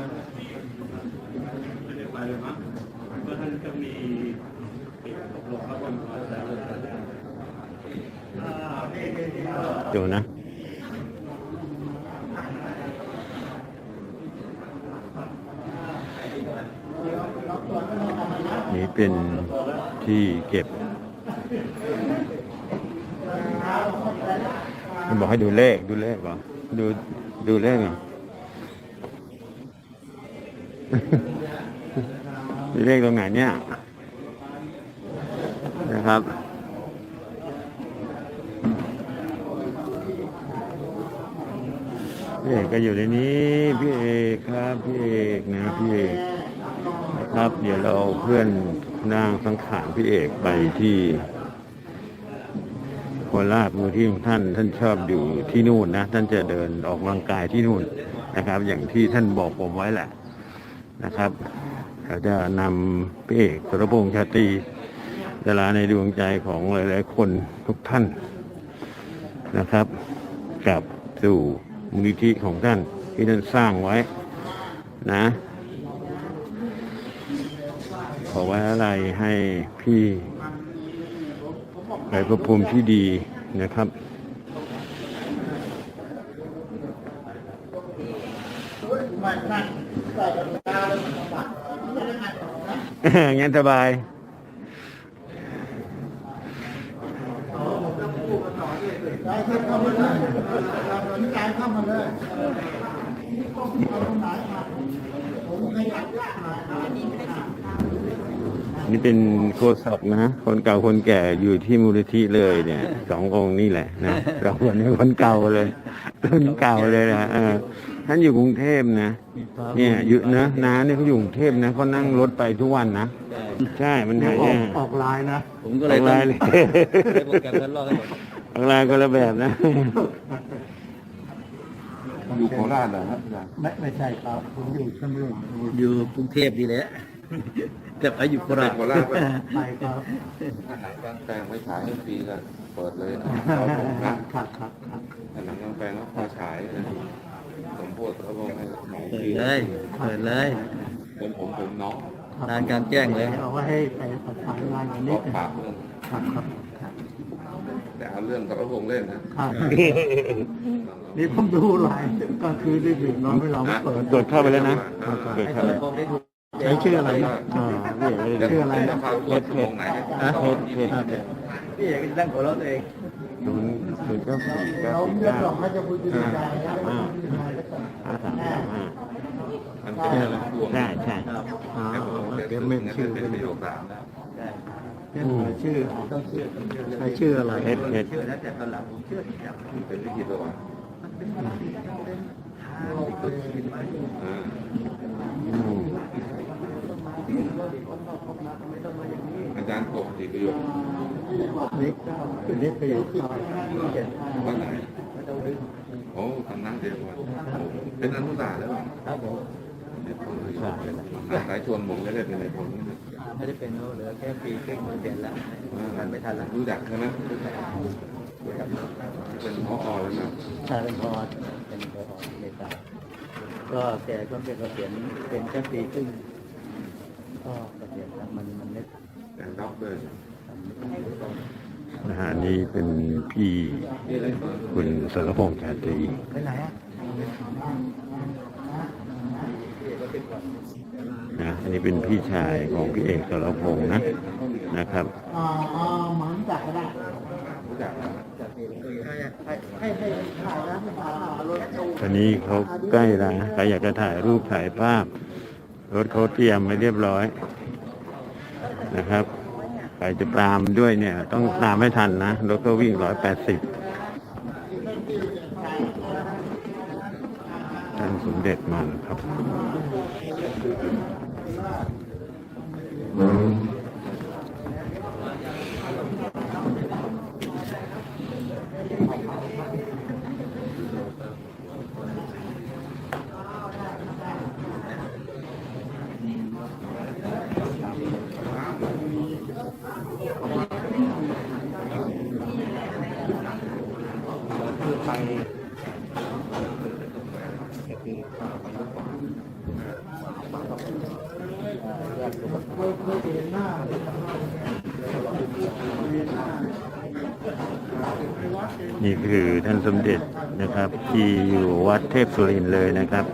ไม่ยู่นะนี่เป็นที่เก็บมันบอกให้ดูเลขดูเลขก่อดูดูเลขอะ อดูเลขตรงไหนเนี่ยนะครับพี่เอกก็อยู่ในนี้พี่เอกครับพี่เอกนะพี่เอกนะครับ เดี๋ยวเราเพื่อนนั่งสังขารพี่เอกไปที่โคราชมือที่ของท่าน ท่านชอบอยู่ที่นู่นนะ ท่านจะเดินออกกำลังกายที่นู่นนะครับ อย่างที่ท่านบอกผมไว้แหละ นะครับเราจะนำพี่เอกสุรพงษ์ชาตรีดาราในดวงใจของหลาย ๆ คนทุกท่านนะครับกลับสู่มูลนิธิของท่านที่ท่านสร้างไว้นะขอไว้อะไรให้พี่ไปประภูมิที่ดีนะครับ งั้นสบายนี่เป็นโคศกนะ คนเก่าคนแก่อยู่ที่มูลนิธิเลยเนี่ยสององค์นี่แหละนะสองคนนี้คนเก่าเลยรุ่นเก่าเลยนะ ท่านอยู่กรุงเทพนะ เนี่ยอยู่นะน้าเนี่ยเขาอยู่กรุงเทพนะเขานั่งรถไปทุกวันนะ ใช่มันหายออกากออกลายนะผมก็เลยออกต้อลางยเลยเลยโปรแกรมนั้นรอให้หมดออนไลน์คนละแบบนะอยู่โคราชเหรอครับไม่ไม่ใช่ครับผมอยู่ชลบุรีอยู่กรุงเทพดีแหละแต่ไปอยู่โคราชโคราชไปไปครับถ้าหนังกลางแปลงไม่ฉายให้ฟรีก็เปิดเลยนะเอาผมนะครับครับครับถ้าหนังกลางแปลงก็พอฉายนะสมโพธิเขาบอกให้หนังฟเปิรีดเลยเปิดเลยผมผมผมน้องงานกลางแจ้งเลยเอาไว้ให้ไปประสานงานกันนิก็ดนึงฝากเรื่องครับครับครับแต่เอาเรื่องกระพงเล่นนะครับนี่ผมดูลายก็คือได้ดึกนอนไม่หลับเปิดกดเข้าไปแล้วนะกดให้เข้าโทไปรพงได้ถูก ใช้ชื่ออะไรนะอ่าเดี๋ยวชื่ออะไรนะพาตัวกระพงไหนอะเพจเพจพี่เอกนั่งหัวเราะตัวเองศูนย์ศูนย์เก้าสี่เก้าเราสี่เรียกเก้าร้องให้จะพูดดีใจนะห้าห้าสามสามห้ามันเป็นเรื่องพวงใช่ใช่ครับอ่าแต่ผมเดี๋ยวเมเมมมชื่ชื่ออเป็เป็นนประโยคสามนะใช่เป็นชื่อต้องชื่อใช้ชื่ออะไรเพจเพจเชื่อนะแต่ตอนหลังผมเชื่อที่จะเป็นลิขิตระหว่างอ่า อืม อาจารย์กบสี่ประโยคนี่นี่ประโยคต่อวันไหนโอ้ทำนั่งเดียวกันเป็นอนุสาแล้วครับผมสายชวนผมก็ได้เป็นในผลไม่ได้เป็นเหลือแค่ปีครึ่งเปลี่ยนแล้วมันไม่ทันแล้วรู้จักใช่ไหมเป็นพออแล้วนะใช่เป็นพอเป็นพอเมษาก็แกก็เป็นเกษียณเป็นแค่ปีครึ่งก็เกษียณแล้วมันมันไม่ แต่ด็อกเตอร์นะฮะนี่เป็นพี่คุณสรพงษ์ชาตรีไปไหนอะนะอันนี้เป็นพี่ชายของพี่เอกสรพงษ์นะนะครับอ่าอ่าหมันจักก็ได้รู้จักนะให้ให้ให้ถ่ายนะให้ถ่ายรถตู้ตอนนี้เขาใกล้แล้วนะใครอยากจะถ่ายรูปถ่ายภาพ รถเขาเตรียมไว้เรียบร้อย นะครับใครจะตามด้วยเนี่ย ต้องตามให้ทันนะรถก็วิ่งร้อยแปดสิบท่านสมเด็จมาแล้วครับ คือไป เคยเห็นห นี่คือท่านสมเด็จนะครับ ที่อยู่วัดเทพสุรินเลยนะครับ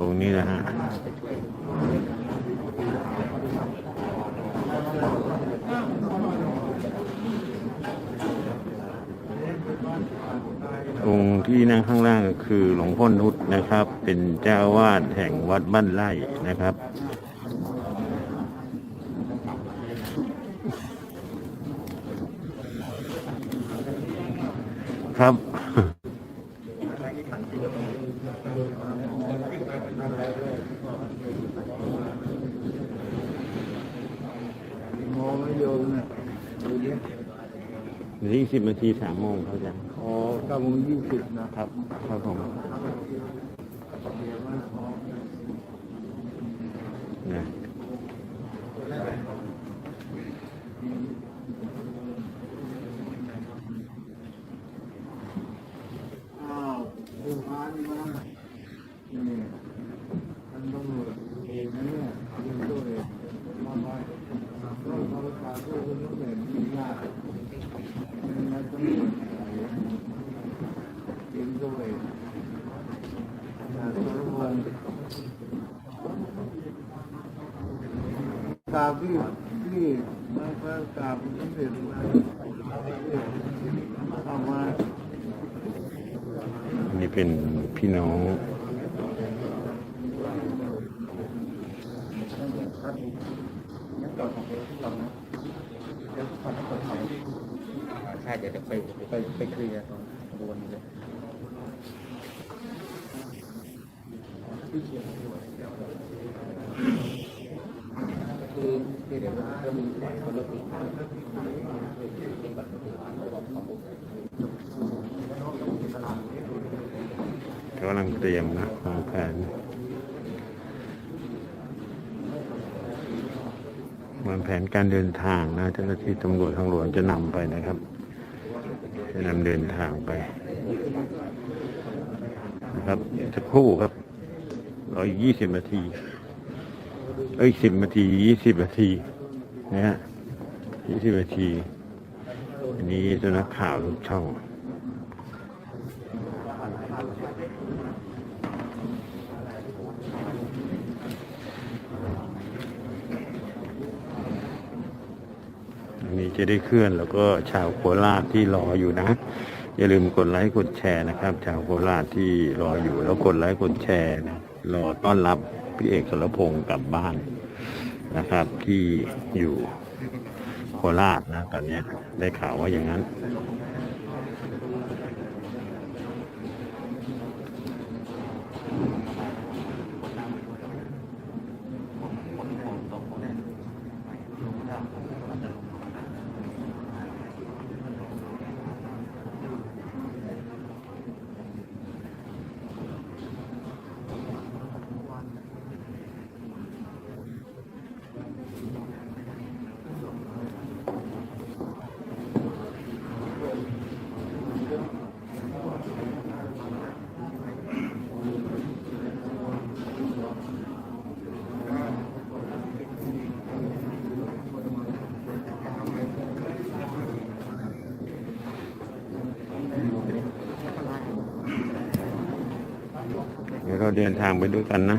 องค์นี้นะฮะองค์ที่นั่งข้างล่างคือหลวงพ่อนุชนะครับ เป็นเจ้าอาวาดแห่งวัดบ้านไร่นะครับ ครับ มองไม่โยมเนี่ยดูดิเหลืออีกสิบนาทีสามโมงเขาจะอ๋อเก้าโมงยี่สิบนะครับ ครับผมนะ อ้าวดูพานี่มานี่ท่านต้องเองนะเนี่ยยิงตัวเองมาไปก็มาประกาศตัวคนนี้แบบนี้ยากเป็นไงต้องยิงตัวเองนะตัวละคน กราบที่ที่มาประกราบสมเด็จมาเอามาอันนี้เป็นพี่น้องใช่เดี๋ยวจะไปไปไปเคลียร์ตรงขบนเลยคือคือเดี๋ยนรถติด กำลังเตรียมนะวางแผนวางแผนการเดินทางนะเจ้าหน้าที่ตำรวจทางหลวงจะนำไปนะครับ จะนำเดินทางไป นะครับสักครู่ครับร้อยยี่สิบนาที เอ้ยสิบนาทียี่สิบนาทีนะฮะยี่สิบนาทีอันนี้เจ้านักข่าวทุกช่องอันนี้จะได้เคลื่อนแล้วก็ชาวโคราชที่รออยู่นะ อย่าลืมกดไลค์กดแชร์นะครับ ชาวโคราชที่รออยู่แล้วกดไลค์กดแชร์นะรอต้อนรับ พี่เอกสรพงศ์กลับบ้านนะครับ ที่อยู่โคราชนะตอนนี้ได้ข่าวว่าอย่างนั้น ดี๋ยวเราเดินทางไปด้วยกันนะ